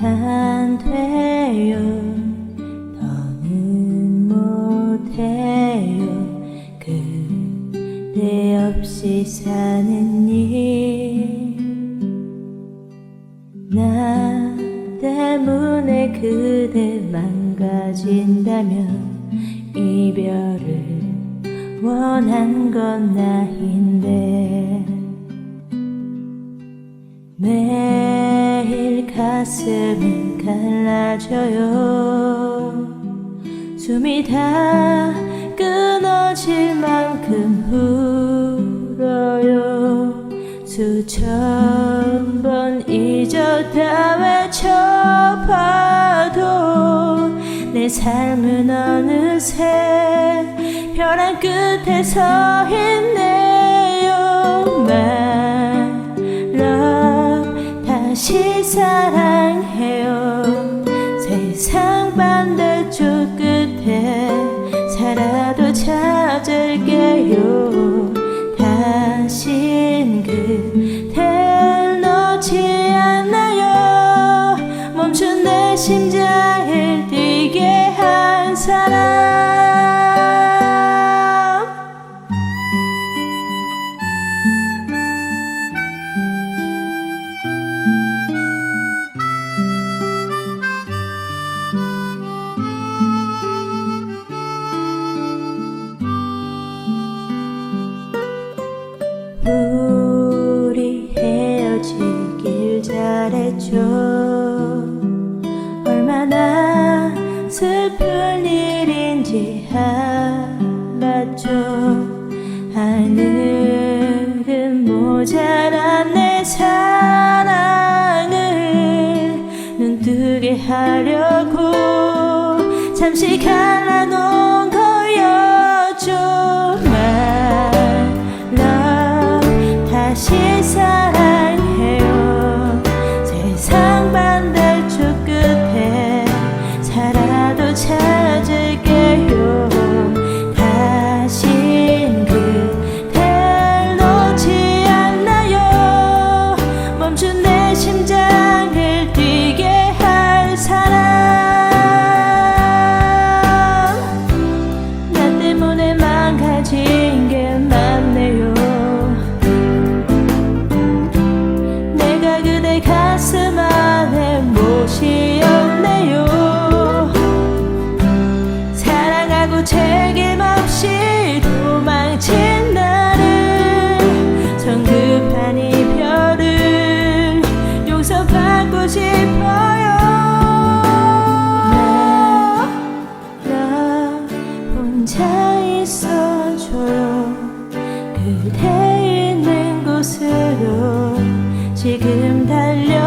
안 돼요. 더는 못해요. 그대 없이 사는 일나 때문에 그대 망가진다면 이별을 원한 건 나인데 매일 가슴은 갈라져요. 숨이 다 끊어질 만큼 울어요. 수천 번 잊었다 외쳐봐도 내 삶은 어느새 벼랑 끝에 서 있네요. 말러 다시 사랑해요. 세상 반대쪽 끝에 살아도 찾을게요. 다신 그댈 잘했죠 얼마나 슬픈 일인지 알았죠 하늘은 모자란 내 사랑을 눈뜨게 하려고 잠시 갈라놓은 멈춘 내 심장을 뛰게 할 사람. 나 때문에 망가진 게 맞네요. 내가 그대 가슴 안에 모시어 있어줘요. 그대 있는 곳으로 지금 달려